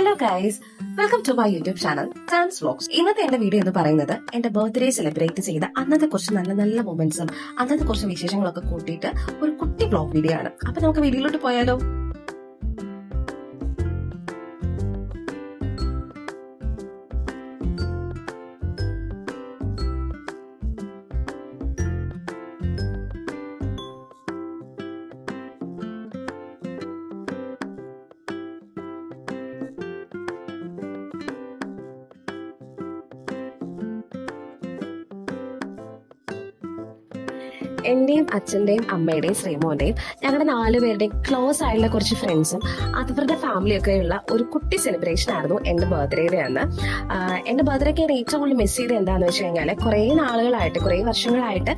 Hello guys welcome to my YouTube channel chance vlogs ഇന്നത്തെ എന്റെ video എന്ന് പറയുന്നത് എന്റെ ബർത്ത്ഡേ സെലിബ്രേറ്റ് ചെയ്ത അന്നത്തെ കുറച്ച് നല്ല നല്ല മൊമെന്റ്സും അന്നത്തെ കുറച്ച് വിശേഷങ്ങളൊക്കെ കൂട്ടിയിട്ട് ഒരു കുട്ടി വ്ലോഗ് വീഡിയോ ആണ്. അപ്പൊ നമുക്ക് വീഡിയോയിലോട്ട് പോയാലോ? എന്റെയും അച്ഛന്റെയും അമ്മയുടെയും ശ്രീമോന്റെയും ഞങ്ങളുടെ നാലുപേരുടെയും ക്ലോസ് ആയിട്ടുള്ള കുറച്ച് ഫ്രണ്ട്സും അവരുടെ ഫാമിലിയൊക്കെ ഉള്ള ഒരു കുട്ടി സെലിബ്രേഷൻ ആയിരുന്നു എന്റെ ബർത്ത്ഡേയുടെ അന്ന്. എന്റെ ബർത്ത്ഡേക്ക് ഞാൻ ഏറ്റവും കൂടുതൽ മിസ് ചെയ്ത് എന്താണെന്ന് വെച്ച് കഴിഞ്ഞാൽ കുറേ നാളുകളായിട്ട് കുറേ വർഷങ്ങളായിട്ട്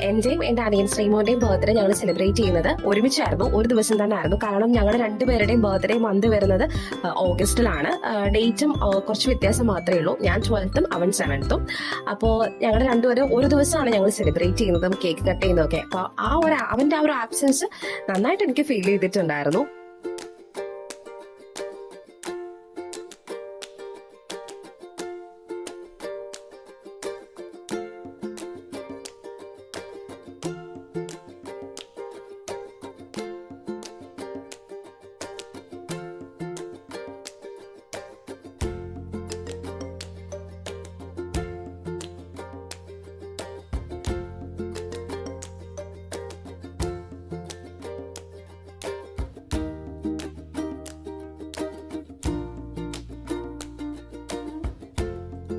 എന്റെയും എന്റെ അനിയൻ ശ്രീമോന്റെയും ബർത്ത്ഡേ ഞങ്ങൾ സെലിബ്രേറ്റ് ചെയ്യുന്നത് ഒരുമിച്ചായിരുന്നു. ഒരു ദിവസം തന്നെ ആയിരുന്നു. കാരണം ഞങ്ങൾ രണ്ടുപേരുടെയും ബർത്ത്ഡേ മന്ത് വരുന്നത് ഓഗസ്റ്റിലാണ്. ഡേറ്റും കുറച്ച് വ്യത്യാസം മാത്രമേ ഉള്ളൂ. ഞാൻ ട്വൽത്തും അവൻ സെവൻത്തും അപ്പോൾ ഞങ്ങളുടെ രണ്ടുപേരും ഒരു ദിവസമാണ് ഞങ്ങൾ സെലിബ്രേറ്റ് ചെയ്യുന്നതും കേക്ക് കട്ട് ചെയ്യുന്നതൊക്കെ. അപ്പൊ ആ ഒരു അവന്റെ ആ ഒരു ആബ്സെൻസ് നന്നായിട്ട് എനിക്ക് ഫീൽ ചെയ്തിട്ടുണ്ടായിരുന്നു.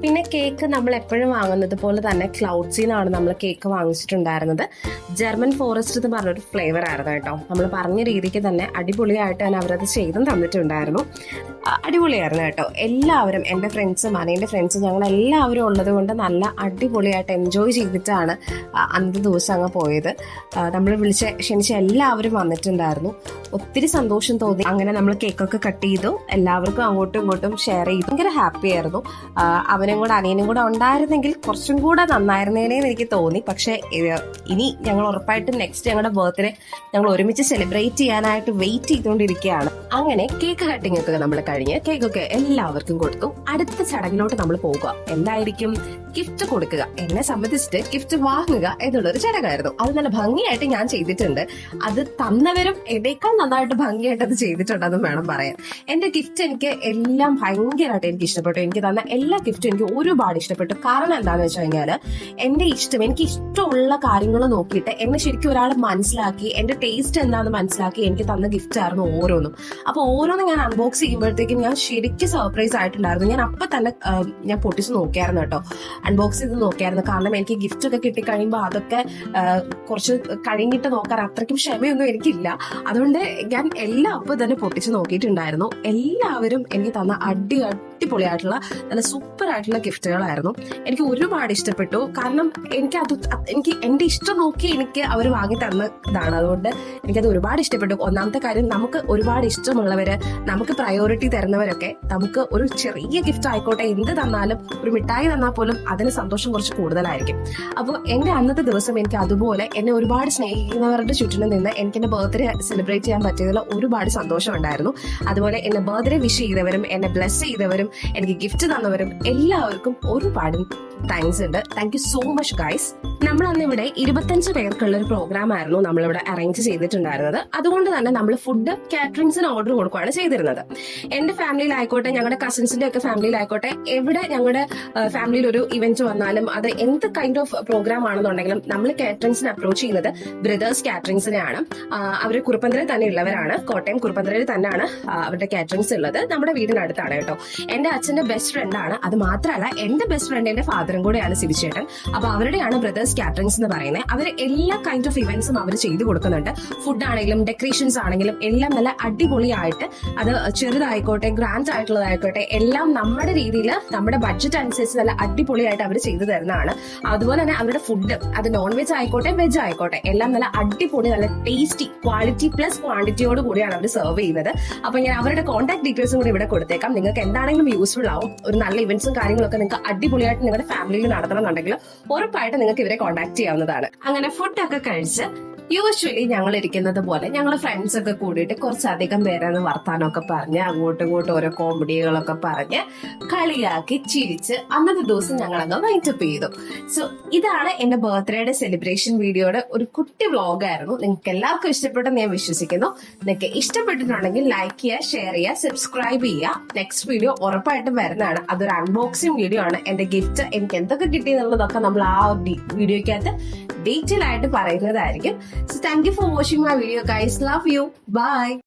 പിന്നെ കേക്ക് നമ്മൾ എപ്പോഴും വാങ്ങുന്നത് പോലെ തന്നെ ക്ലൗഡ്സിൽ നിന്നാണ് നമ്മൾ കേക്ക് വാങ്ങിച്ചിട്ടുണ്ടായിരുന്നത്. ജർമ്മൻ ഫോറസ്റ്റ് എന്ന് പറഞ്ഞൊരു ഫ്ലേവർ ആയിരുന്നു കേട്ടോ. നമ്മൾ പറഞ്ഞ രീതിക്ക് തന്നെ അടിപൊളിയായിട്ട് തന്നെ അവരത് ചെയ്തും തന്നിട്ടുണ്ടായിരുന്നു. അടിപൊളിയായിരുന്നു കേട്ടോ. എല്ലാവരും എന്റെ ഫ്രണ്ട്സും അനിയന്റെ ഫ്രണ്ട്സും ഞങ്ങൾ എല്ലാവരും ഉള്ളത് കൊണ്ട് നല്ല അടിപൊളിയായിട്ട് എൻജോയ് ചെയ്തിട്ടാണ് അന്ന് അന്നത്തെ ദിവസം അങ്ങ് പോയത്. നമ്മൾ വിളിച്ച ക്ഷണിച്ച എല്ലാവരും വന്നിട്ടുണ്ടായിരുന്നു. ഒത്തിരി സന്തോഷം തോന്നി. അങ്ങനെ നമ്മൾ കേക്കൊക്കെ കട്ട് ചെയ്തു. എല്ലാവർക്കും അങ്ങോട്ടും ഇങ്ങോട്ടും ഷെയർ ചെയ്തു. ഭയങ്കര ഹാപ്പി ആയിരുന്നു. അവനും കൂടെ അനിയനും കൂടെ ഉണ്ടായിരുന്നെങ്കിൽ കുറച്ചും കൂടെ നന്നായിരുന്നേനെ എനിക്ക് തോന്നി. പക്ഷേ ഇനി ഞങ്ങൾ ഉറപ്പായിട്ടും നെക്സ്റ്റ് ഞങ്ങളുടെ ബർത്ത്ഡേ ഞങ്ങൾ ഒരുമിച്ച് സെലിബ്രേറ്റ് ചെയ്യാനായിട്ട് വെയിറ്റ് ചെയ്തുകൊണ്ടിരിക്കുകയാണ് അങ്ങനെ കേക്ക് കട്ടിംഗ് ഒക്കെ നമ്മൾ കഴിഞ്ഞ് കേക്കൊക്കെ എല്ലാവർക്കും കൊടുക്കും അടുത്ത ചടങ്ങിലോട്ട് നമ്മൾ പോകുക എന്തായിരിക്കും? ഗിഫ്റ്റ് കൊടുക്കുക. എന്നെ സംബന്ധിച്ചിട്ട് ഗിഫ്റ്റ് വാങ്ങുക എന്നുള്ളൊരു ചടങ്ങായിരുന്നു. അത് നല്ല ഭംഗിയായിട്ട് ഞാൻ ചെയ്തിട്ടുണ്ട്. അത് തന്നവരും എന്നേക്കാൾ നന്നായിട്ട് ഭംഗിയായിട്ട് അത് ചെയ്തിട്ടുണ്ടെന്നും വേണം പറയാൻ. എന്റെ ഗിഫ്റ്റ് എനിക്ക് എല്ലാം ഭയങ്കരമായിട്ട് എനിക്ക് ഇഷ്ടപ്പെട്ടു. എനിക്ക് തന്ന എല്ലാ ഗിഫ്റ്റും എനിക്ക് ഒരുപാട് ഇഷ്ടപ്പെട്ടു. കാരണം എന്താണെന്ന് വെച്ച് കഴിഞ്ഞാൽ എന്റെ ഇഷ്ടം എനിക്ക് ഇഷ്ടമുള്ള കാര്യങ്ങൾ നോക്കിയിട്ട് എന്നെ ശരിക്കും ഒരാൾ മനസ്സിലാക്കി എന്റെ ടേസ്റ്റ് എന്താണെന്ന് മനസ്സിലാക്കി എനിക്ക് തന്ന ഗിഫ്റ്റ് ആയിരുന്നു ഓരോന്നും. അപ്പൊ ഓരോന്നും ഞാൻ അൺബോക്സ് ചെയ്യുമ്പോഴത്തേക്കും ഞാൻ ശരിക്കും സർപ്രൈസ് ആയിട്ടുണ്ടായിരുന്നു. ഞാൻ അപ്പൊ തന്നെ ഞാൻ പൊട്ടിച്ച് നോക്കിയായിരുന്നു കേട്ടോ. അൺബോക്സ് ചെയ്ത് നോക്കിയായിരുന്നു. കാരണം എനിക്ക് ഗിഫ്റ്റ് ഒക്കെ കിട്ടിക്കഴിയുമ്പോൾ അതൊക്കെ കുറച്ച് കഴിഞ്ഞിട്ട് നോക്കാൻ അത്രയ്ക്കും ക്ഷമയൊന്നും എനിക്കില്ല. അതുകൊണ്ട് ഞാൻ എല്ലാം അപ്പൊ തന്നെ പൊട്ടിച്ച് നോക്കിയിട്ടുണ്ടായിരുന്നു. എല്ലാവരും എനിക്ക് തന്ന അടി അടിപൊളിയായിട്ടുള്ള നല്ല സൂപ്പർ ആയിട്ടുള്ള ഗിഫ്റ്റുകളായിരുന്നു. എനിക്ക് ഒരുപാട് ഇഷ്ടപ്പെട്ടു. കാരണം എനിക്ക് അത് എനിക്ക് എന്റെ ഇഷ്ടം നോക്കി എനിക്ക് അവർ വാങ്ങി തന്നതാണ്. അതുകൊണ്ട് എനിക്കത് ഒരുപാട് ഇഷ്ടപ്പെട്ടു. ഒന്നാമത്തെ കാര്യം നമുക്ക് ഒരുപാട് ഇഷ്ടമുള്ളവര് നമുക്ക് പ്രയോറിറ്റി തരുന്നവരൊക്കെ നമുക്ക് ഒരു ചെറിയ ഗിഫ്റ്റ് ആയിക്കോട്ടെ എന്ത് തന്നാലും ഒരു മിഠായി തന്നാൽ പോലും അതിന് സന്തോഷം കുറച്ച് കൂടുതലായിരിക്കും. അപ്പോൾ എന്റെ അന്നത്തെ ദിവസം എനിക്ക് അതുപോലെ എന്നെ ഒരുപാട് സ്നേഹിക്കുന്നവരുടെ ചുറ്റിനും നിന്ന് എനിക്ക് എന്റെ ബർത്ത്ഡേ സെലിബ്രേറ്റ് ചെയ്യാൻ പറ്റിയതിൽ ഒരുപാട് സന്തോഷമുണ്ടായിരുന്നു അതുപോലെ എന്നെ ബർത്ത്ഡേ വിഷ് ചെയ്തവരും എന്നെ ബ്ലെസ് ചെയ്തവരും എനിക്ക് ഗിഫ്റ്റ് തന്നവരും എല്ലാവർക്കും ഒരുപാട് താങ്ക്സ് ഉണ്ട്. Thank you so much guys നമ്മൾ അന്ന് ഇവിടെ ഇരുപത്തഞ്ച് പേർക്കുള്ള ഒരു പ്രോഗ്രാം ആയിരുന്നു നമ്മൾ ഇവിടെ അറേഞ്ച് ചെയ്തിട്ടുണ്ടായിരുന്നത്. അതുകൊണ്ട് തന്നെ നമ്മൾ ഫുഡ് കാറ്ററിംഗ്സിന് ഓർഡർ കൊടുക്കുകയാണ് ചെയ്തിരുന്നത്. എന്റെ ഫാമിലിയിലായിക്കോട്ടെ ഞങ്ങളുടെ കസിൻസിന്റെ ഒക്കെ ഫാമിലിയിലായിക്കോട്ടെ എവിടെ ഞങ്ങളുടെ ഫാമിലിയിൽ ഒരു ഇവന്റ് വന്നാലും അത് എന്ത് കൈൻഡ് ഓഫ് പ്രോഗ്രാം ആണെന്നുണ്ടെങ്കിലും നമ്മൾ കാറ്ററിംഗ്സിന് അപ്രോച്ച് ചെയ്യുന്നത് ബ്രദേഴ്സ് കാറ്ററിംഗ്സിനെയാണ് അവർ കുറുപ്പന്തരയിൽ തന്നെ ഉള്ളവരാണ് കോട്ടയം കുറുപ്പന്തരയിൽ തന്നെയാണ് അവരുടെ കാറ്ററിംഗ്സ് ഉള്ളത്. നമ്മുടെ വീടിനടുത്താണ് കേട്ടോ. എന്റെ അച്ഛന്റെ ബെസ്റ്റ് ഫ്രണ്ട് ആണ്. അത് മാത്രമല്ല എന്റെ ബെസ്റ്റ് ഫ്രണ്ടിന്റെ ഫാദറും കൂടെയാണ് സിരിച്ചേട്ടൻ അപ്പൊ അവരുടെയാണ് ബ്രദേഴ്സ് കാറ്ററിംഗ്സ് എന്ന് പറയുന്നത്. അവർ എല്ലാ കൈൻഡ് ഓഫ് ഇവന്റ്സും അവർ ചെയ്തു കൊടുക്കുന്നുണ്ട്. ഫുഡ് ആണെങ്കിലും ഡെക്കറേഷൻസ് ആണെങ്കിലും എല്ലാം നല്ല അടിപൊളിയായിട്ട് അത് ചെറുതായിക്കോട്ടെ ഗ്രാൻഡ് ആയിട്ടുള്ളതായിക്കോട്ടെ എല്ലാം നമ്മുടെ രീതിയിൽ നമ്മുടെ ബഡ്ജറ്റ് അനുസരിച്ച് നല്ല അടിപൊളിയായിട്ട് അവർ ചെയ്തു തരുന്നതാണ്. അതുപോലെ തന്നെ അവരുടെ ഫുഡ് അത് നോൺ വെജ് ആയിക്കോട്ടെ വെജ് ആയിക്കോട്ടെ എല്ലാം നല്ല അടിപൊളി നല്ല ടേസ്റ്റി ക്വാളിറ്റി പ്ലസ് ക്വാണ്ടിറ്റിയോട് കൂടിയാണ് അവർ സെർവ് ചെയ്യുന്നത്. അപ്പൊ ഞാൻ അവരുടെ കോൺടാക്ട് ഡീറ്റെയിൽസും കൂടി ഇവിടെ കൊടുത്തേക്കാം. നിങ്ങൾക്ക് എന്താണെങ്കിലും യൂസ്ഫുൾ ആവും. ഒരു നല്ല ഇവന്റ്സും കാര്യങ്ങളൊക്കെ നിങ്ങൾക്ക് അടിപൊളിയായിട്ട് നിങ്ങളുടെ ഫാമിലിയിൽ നടത്തണം എന്നുണ്ടെങ്കിൽ ഉറപ്പായിട്ട് നിങ്ങൾക്ക് ഇവരെ കോൺടാക്ട് ചെയ്യാവുന്നതാണ്. അങ്ങനെ ഫുഡൊക്കെ കഴിച്ച് യൂഷ്വലി ഞങ്ങൾ ഇരിക്കുന്നത് പോലെ ഞങ്ങൾ ഫ്രണ്ട്സ് ഒക്കെ കൂടിയിട്ട് കുറച്ചധികം പേരാണ് വർത്താനമൊക്കെ പറഞ്ഞ് അങ്ങോട്ടും ഇങ്ങോട്ടും ഓരോ കോമഡികളൊക്കെ പറഞ്ഞ് കളിയാക്കി ചിരിച്ച് അന്നത്തെ ദിവസം ഞങ്ങൾ അങ്ങ് വൈൻഡപ്പ് ചെയ്തു. സോ ഇതാണ് എന്റെ ബർത്ത്ഡേയുടെ സെലിബ്രേഷൻ വീഡിയോയുടെ ഒരു കുട്ടി വ്ളോഗായിരുന്നു നിങ്ങൾക്ക് എല്ലാവർക്കും ഇഷ്ടപ്പെട്ടെന്ന് ഞാൻ വിശ്വസിക്കുന്നു. നിങ്ങൾക്ക് ഇഷ്ടപ്പെട്ടിട്ടുണ്ടെങ്കിൽ ലൈക്ക് ചെയ്യുക ഷെയർ ചെയ്യുക സബ്സ്ക്രൈബ് ചെയ്യുക. നെക്സ്റ്റ് വീഡിയോ ഉറപ്പായിട്ടും വരുന്നതാണ്. അതൊരു അൺബോക്സിംഗ് വീഡിയോ ആണ്. എന്റെ ഗിഫ്റ്റ് എനിക്ക് എന്തൊക്കെ കിട്ടി എന്നുള്ളതൊക്കെ നമ്മൾ ആ വീഡിയോയ്ക്കകത്ത് ഡീറ്റെയിൽ ആയിട്ട് പറയുന്നതായിരിക്കും. So thank you for watching my video guys. Love you. Bye.